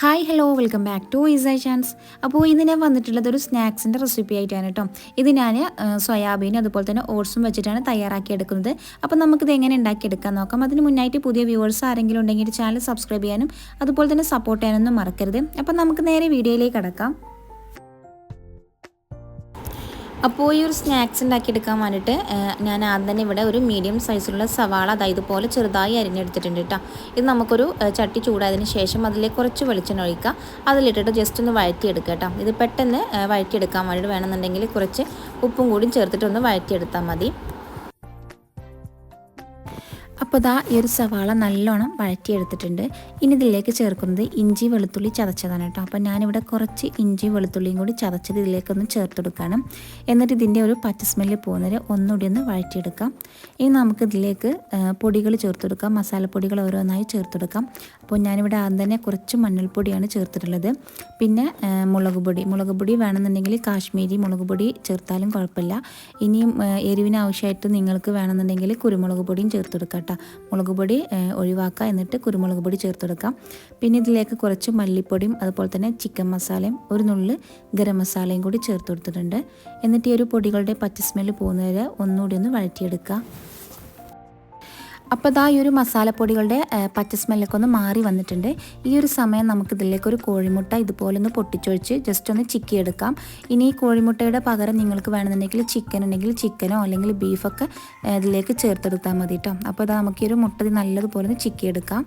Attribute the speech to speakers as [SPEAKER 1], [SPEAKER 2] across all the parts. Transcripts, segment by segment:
[SPEAKER 1] Hi hello welcome back to easy chance അപ്പോൾ ഇന്ന് ഞാൻ വന്നിട്ടുള്ളത് ഒരു സ്നാക്സിന്റെ റെസിപ്പി ആയിട്ടാണ് കേട്ടോ ഇത് ഞാൻ സോയാബീൻ അതുപോലെ തന്നെ ഓട്സും വെച്ചിട്ടാണ് തയ്യാറാക്കി എടുക്കുന്നത്. അപ്പോൾ നമുക്കിത് എങ്ങനെ ഉണ്ടാക്കിയെടുക്കാൻ നോക്കാം. അതിന് മുന്നായിട്ട് പുതിയ വ്യൂവേഴ്സ് ആരെങ്കിലും ഉണ്ടെങ്കിൽ ചാനൽ സബ്സ്ക്രൈബ് ചെയ്യാനും അതുപോലെ തന്നെ സപ്പോർട്ട് ചെയ്യാനൊന്നും മറക്കരുത്. അപ്പോൾ നമുക്ക് നേരെ വീഡിയോയിലേക്ക് കടക്കാം. അപ്പോൾ ഈ ഒരു സ്നാക്സ് ഉണ്ടാക്കിയെടുക്കാൻ വേണ്ടിയിട്ട് ഞാൻ ആദ്യം തന്നെ ഇവിടെ ഒരു മീഡിയം സൈസിലുള്ള സവാള അതായത് ഇതുപോലെ ചെറുതായി അരിഞ്ഞെടുത്തിട്ടുണ്ട് കേട്ടോ ഇത് നമുക്കൊരു ചട്ടി ചൂടായതിന് ശേഷം അതിലേക്ക് കുറച്ച് വെളിച്ചെണ്ണ ഒഴിക്കുക. അതിലിട്ടിട്ട് ജസ്റ്റ് ഒന്ന് വഴറ്റിയെടുക്കുക കേട്ടോ ഇത് പെട്ടെന്ന് വഴറ്റിയെടുക്കാൻ വേണ്ടിയിട്ട് വേണമെന്നുണ്ടെങ്കിൽ കുറച്ച് ഉപ്പും കൂടി ചേർത്തിട്ട് ഒന്ന് വഴറ്റിയെടുത്താൽ മതി. അപ്പോൾ ഇതാ ഈ ഒരു സവാള നല്ലോണം വഴറ്റിയെടുത്തിട്ടുണ്ട്. ഇനി ഇതിലേക്ക് ചേർക്കുന്നത് ഇഞ്ചി വെളുത്തുള്ളി ചതച്ചതാണ് കേട്ടോ. അപ്പോൾ ഞാനിവിടെ കുറച്ച് ഇഞ്ചി വെളുത്തുള്ളിയും കൂടി ചതച്ചത് ഇതിലേക്കൊന്ന് ചേർത്ത് കൊടുക്കണം എന്നിട്ട് ഇതിന്റെ ഒരു പച്ച സ്മെല്ല് പോകുന്നവരെ ഒന്നുകൂടി ഒന്ന് വഴറ്റിയെടുക്കാം. ഇനി നമുക്ക് ഇതിലേക്ക് പൊടികൾ ചേർത്തെടുക്കാം. മസാലപ്പൊടികൾ ഓരോന്നായി ചേർത്തെടുക്കാം. അപ്പോൾ ഞാനിവിടെ ആദ്യം തന്നെ കുറച്ച് മഞ്ഞൾപ്പൊടിയാണ് ചേർത്തിട്ടുള്ളത്. പിന്നെ മുളക് പൊടി. മുളക് പൊടി വേണമെന്നുണ്ടെങ്കിൽ കാശ്മീരി മുളക് പൊടി ചേർത്താലും കുഴപ്പമില്ല. ഇനിയും എരിവിന് ആവശ്യമായിട്ട് നിങ്ങൾക്ക് വേണമെന്നുണ്ടെങ്കിൽ കുരുമുളക് പൊടിയും ചേർത്തെടുക്കാം കേട്ടോ. മുളക് പൊടി ഒഴിവാക്കുക. എന്നിട്ട് കുരുമുളക് പൊടി ചേർത്തെടുക്കാം. പിന്നെ ഇതിലേക്ക് കുറച്ച് മല്ലിപ്പൊടിയും അതുപോലെ തന്നെ ചിക്കൻ മസാലയും ഒരു നുള്ളിൽ ഗരം മസാലയും കൂടി ചേർത്ത് കൊടുത്തിട്ടുണ്ട് എന്നിട്ട് ഈ ഒരു പൊടികളുടെ പച്ച സ്മെല്ല് പോകുന്നവരെ ഒന്നുകൂടി ഒന്ന് വഴറ്റിയെടുക്കുക. അപ്പോൾ ഈ ഒരു മസാലപ്പൊടികളുടെ പച്ച സ്മെല്ലൊക്കെ ഒന്ന് മാറി വന്നിട്ടുണ്ട്. ഈ ഒരു സമയം നമുക്ക് ഇതിലേക്ക് ഒരു കോഴിമുട്ട ഇതുപോലെ ഒന്ന് പൊട്ടിച്ചൊഴിച്ച് ജസ്റ്റ് ഒന്ന് ചിക്കി എടുക്കാം ഇനി ഈ കോഴിമുട്ടയുടെ പകരം നിങ്ങൾക്ക് വേണമെന്നുണ്ടെങ്കിൽ ചിക്കൻ ഉണ്ടെങ്കിൽ ചിക്കനോ അല്ലെങ്കിൽ ബീഫൊക്കെ ഇതിലേക്ക് ചേർത്തെടുത്താൽ മതി കേട്ടോ അപ്പോൾ ഇതാ നമുക്ക് ഈ ഒരു മുട്ട നല്ലതുപോലെ ഒന്ന് ചിക്കി എടുക്കാം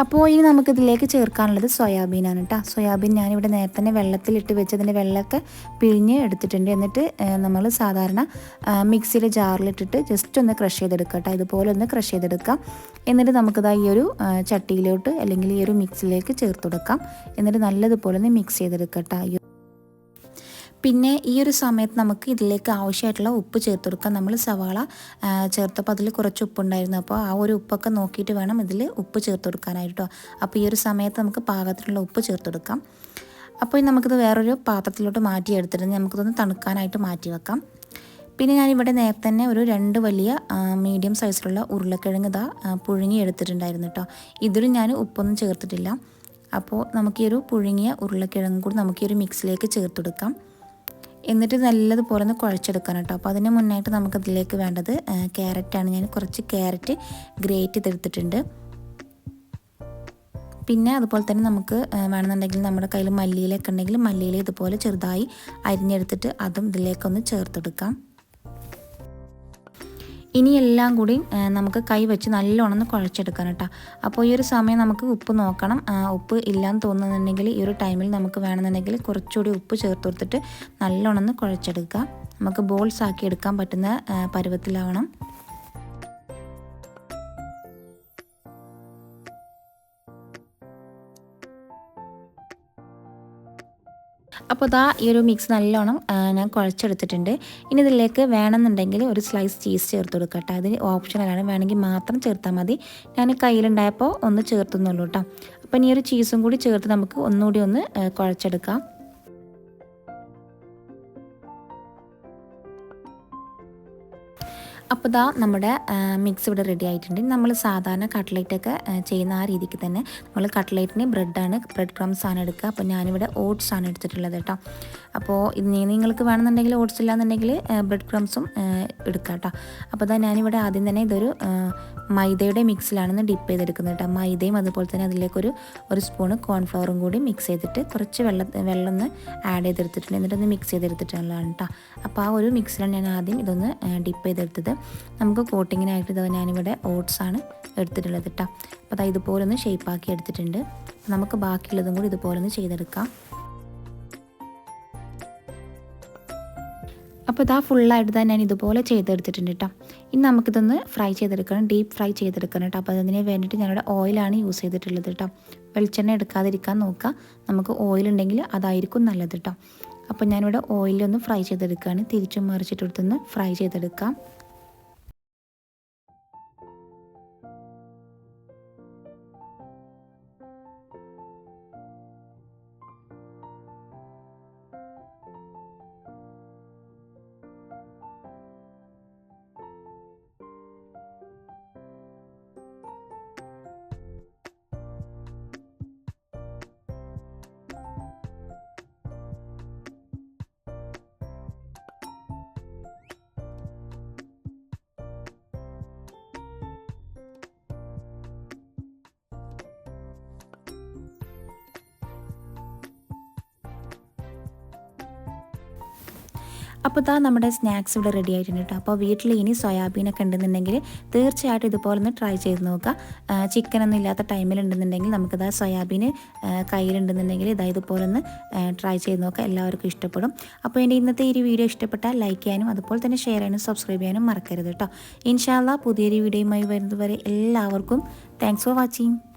[SPEAKER 1] അപ്പോൾ ഇനി നമുക്കിതിലേക്ക് ചേർക്കാനുള്ളത് സോയാബീനാണ് കേട്ടോ സോയാബീൻ ഞാനിവിടെ നേരത്തെ തന്നെ വെള്ളത്തിലിട്ട് വെച്ചതിന്റെ വെള്ളമൊക്കെ പിഴിഞ്ഞ് എടുത്തിട്ടുണ്ട്. എന്നിട്ട് നമ്മൾ സാധാരണ മിക്സിയിൽ ജാറിലിട്ടിട്ട് ജസ്റ്റ് ഒന്ന് ക്രഷ് ചെയ്തെടുക്കുക കേട്ടോ ഇതുപോലെ ഒന്ന് ക്രഷ് ചെയ്തെടുക്കാം. എന്നിട്ട് നമുക്കിതാ ഈ ഒരു ചട്ടിയിലോട്ട് അല്ലെങ്കിൽ ഈ ഒരു മിക്സിലേക്ക് ചേർത്ത് കൊടുക്കാം. എന്നിട്ട് നല്ലതുപോലെ ഒന്ന് മിക്സ് ചെയ്തെടുക്കാം കേട്ടോ പിന്നെ ഈ ഒരു സമയത്ത് നമുക്ക് ഇതിലേക്ക് ആവശ്യമായിട്ടുള്ള ഉപ്പ് ചേർത്ത് കൊടുക്കാം. നമ്മൾ സവാള ചേർത്തപ്പോൾ അതിൽ കുറച്ച് ഉപ്പുണ്ടായിരുന്നു. അപ്പോൾ ആ ഒരു ഉപ്പൊക്കെ നോക്കിയിട്ട് വേണം ഇതിൽ ഉപ്പ് ചേർത്ത് കൊടുക്കാനായിട്ടോ അപ്പോൾ ഈ ഒരു സമയത്ത് നമുക്ക് പാകത്തിനുള്ള ഉപ്പ് ചേർത്ത് കൊടുക്കാം. അപ്പോൾ നമുക്കിത് വേറൊരു പാത്രത്തിലോട്ട് മാറ്റി എടുത്തിട്ട് നമുക്കിതൊന്ന് തണുക്കാനായിട്ട് മാറ്റി വെക്കാം. പിന്നെ ഞാനിവിടെ നേരത്തെ തന്നെ ഒരു രണ്ട് വലിയ മീഡിയം സൈസിലുള്ള ഉരുളക്കിഴങ്ങ് ഇതാ പുഴുങ്ങി എടുത്തിട്ടുണ്ടായിരുന്നു കേട്ടോ ഇതിലും ഞാൻ ഉപ്പൊന്നും ചേർത്തിട്ടില്ല. അപ്പോൾ നമുക്ക് ഈ ഒരു പുഴുങ്ങിയ ഉരുളക്കിഴങ്ങ് കൂടി നമുക്ക് ഈ ഒരു മിക്സിലേക്ക് ചേർത്തെടുക്കാം എന്നിട്ട് നല്ലതുപോലെ ഒന്ന് കുഴച്ചെടുക്കണം കേട്ടോ. അപ്പോൾ അതിന് മുന്നായിട്ട് നമുക്കതിലേക്ക് വേണ്ടത് ക്യാരറ്റാണ്. ഞാൻ കുറച്ച് ക്യാരറ്റ് ഗ്രേറ്റ് ചെയ്തെടുത്തിട്ടുണ്ട്. പിന്നെ അതുപോലെ തന്നെ നമുക്ക് വേണമെന്നുണ്ടെങ്കിൽ നമ്മുടെ കയ്യിൽ മല്ലിയിലൊക്കെ ഉണ്ടെങ്കിൽ മല്ലിയില ഇതുപോലെ ചെറുതായി അരിഞ്ഞെടുത്തിട്ട് അതും ഇതിലേക്കൊന്ന് ചേർത്തെടുക്കാം. ഇനി എല്ലാം കൂടി നമുക്ക് കൈ വെച്ച് നല്ലോണം ഒന്ന് കുഴച്ചെടുക്കണം കേട്ടോ. അപ്പോൾ ഈ ഒരു സമയം നമുക്ക് ഉപ്പ് നോക്കണം. ഉപ്പ് ഇല്ലാന്ന് തോന്നുന്നുണ്ടെങ്കിൽ ഈ ഒരു ടൈമിൽ നമുക്ക് വേണമെന്നുണ്ടെങ്കിൽ കുറച്ചുകൂടി ഉപ്പ് ചേർത്ത് കൊടുത്തിട്ട് നല്ലോണം ഒന്ന് കുഴച്ചെടുക്കുക. നമുക്ക് ബോൾസ് ആക്കി എടുക്കാൻ പറ്റുന്ന പരുവത്തിലാവണം. അപ്പോൾ ഇതാ ഈ ഒരു മിക്സ് നല്ലോണം ഞാൻ കുഴച്ചെടുത്തിട്ടുണ്ട്. ഇനി ഇതിലേക്ക് വേണമെന്നുണ്ടെങ്കിൽ ഒരു സ്ലൈസ് ചീസ് ചേർത്ത് കൊടുക്കട്ടെ അതിന് ഓപ്ഷനലാണ് വേണമെങ്കിൽ മാത്രം ചേർത്താൽ മതി. ഞാൻ കയ്യിലുണ്ടായപ്പോൾ ഒന്ന് ചേർത്തുന്നുള്ളൂ കേട്ടോ. അപ്പം ഇനി ഒരു ചീസും കൂടി ചേർത്ത് നമുക്ക് ഒന്നുകൂടി ഒന്ന് കുഴച്ചെടുക്കാം. അപ്പോൾ ഇതാ നമ്മുടെ മിക്സ് ഇവിടെ റെഡി ആയിട്ടുണ്ട്. നമ്മൾ സാധാരണ കട്ട്ലേറ്റൊക്കെ ചെയ്യുന്ന ആ രീതിക്ക് തന്നെ നമ്മൾ കട്ട്ലേറ്റിന് ബ്രെഡാണ് ബ്രെഡ് ക്രംസ് ആണ് എടുക്കുക. അപ്പോൾ ഞാനിവിടെ ഓട്സ് ആണ് എടുത്തിട്ടുള്ളത് കേട്ടോ. അപ്പോൾ ഇനി നിങ്ങൾക്ക് വേണമെന്നുണ്ടെങ്കിൽ ഓട്സ് ഇല്ലാന്നുണ്ടെങ്കിൽ ബ്രെഡ് ക്രംസും എടുക്കാം കേട്ടോ. അപ്പോൾ അതാ ഞാനിവിടെ ആദ്യം തന്നെ ഇതൊരു മൈദയുടെ മിക്സിലാണെന്ന് ഡിപ്പ് ചെയ്തെടുക്കുന്നത് കേട്ടോ. മൈദയും അതുപോലെ തന്നെ അതിലേക്കൊരു ഒരു സ്പൂണ് കോൺഫ്ലവറും കൂടി മിക്സ് ചെയ്തിട്ട് കുറച്ച് വെള്ളം വെള്ളം ഒന്ന് ആഡ് ചെയ്തെടുത്തിട്ടുണ്ട്. എന്നിട്ടൊന്ന് മിക്സ് ചെയ്തെടുത്തിട്ടുള്ളതാണ് കേട്ടോ. അപ്പോൾ ആ ഒരു മിക്സിലാണ് ഞാൻ ആദ്യം ഇതൊന്ന് ഡിപ്പ് ചെയ്തെടുത്തത്. നമുക്ക് കോട്ടിങ്ങിനായിട്ട് ഇത് ഞാനിവിടെ ഓട്സാണ് എടുത്തിട്ടുള്ളത് കേട്ടോ അപ്പോൾ അതാ ഇതുപോലെ ഒന്ന് ഷേപ്പാക്കി എടുത്തിട്ടുണ്ട്. നമുക്ക് ബാക്കിയുള്ളതും കൂടി ഇതുപോലെ ഒന്ന് ചെയ്തെടുക്കാം അപ്പോൾ ഇതാ ഫുള്ളായിട്ട് തന്നെ ഞാൻ ഇതുപോലെ ചെയ്തെടുത്തിട്ടുണ്ട് കേട്ടോ ഇനി നമുക്കിതൊന്ന് ഫ്രൈ ചെയ്തെടുക്കണം ഡീപ്പ് ഫ്രൈ ചെയ്തെടുക്കണം കേട്ടോ അപ്പോൾ അതിന് വേണ്ടിയിട്ട് ഞാനിവിടെ ഓയിലാണ് യൂസ് ചെയ്തിട്ടുള്ളത് കേട്ടോ വെളിച്ചെണ്ണ എടുക്കാതിരിക്കാൻ നോക്കുക. നമുക്ക് ഓയിൽ ഉണ്ടെങ്കിൽ അതായിരിക്കും നല്ലത് കേട്ടോ അപ്പോൾ ഞാനിവിടെ ഓയിലൊന്ന് ഫ്രൈ ചെയ്തെടുക്കുകയാണ്. തിരിച്ചും മറിച്ചിട്ടെടുത്തൊന്ന് ഫ്രൈ ചെയ്തെടുക്കാം. അപ്പോൾ താ നമ്മുടെ സ്നാക്സ് ഇവിടെ റെഡി ആയിട്ടുണ്ട് കേട്ടോ. അപ്പോൾ വീട്ടിൽ ഇനി സോയാബീനൊക്കെ ഉണ്ടെന്നുണ്ടെങ്കിൽ തീർച്ചയായിട്ടും ഇതുപോലെ ഒന്ന് ട്രൈ ചെയ്ത് നോക്കുക ചിക്കനൊന്നും ഇല്ലാത്ത ടൈമിൽ ടൈമിലുണ്ടെന്നുണ്ടെങ്കിൽ നമുക്കിതാ സോയാബീൻ കയ്യിലുണ്ടെന്നുണ്ടെങ്കിൽ ഇതാ ഇതുപോലെ ഒന്ന് ട്രൈ ചെയ്ത് നോക്കുക എല്ലാവർക്കും ഇഷ്ടപ്പെടും. അപ്പോൾ എന്റെ ഇന്നത്തെ ഈ വീഡിയോ ഇഷ്ടപ്പെട്ടാൽ ലൈക്ക് ചെയ്യാനും അതുപോലെ തന്നെ ഷെയർ ചെയ്യാനും സബ്സ്ക്രൈബ് ചെയ്യാനും മറക്കരുത് കേട്ടോ. ഇൻഷാല്ല പുതിയൊരു വീഡിയോയുമായി വരുന്നതുവരെ എല്ലാവർക്കും താങ്ക്സ് ഫോർ വാച്ചിങ്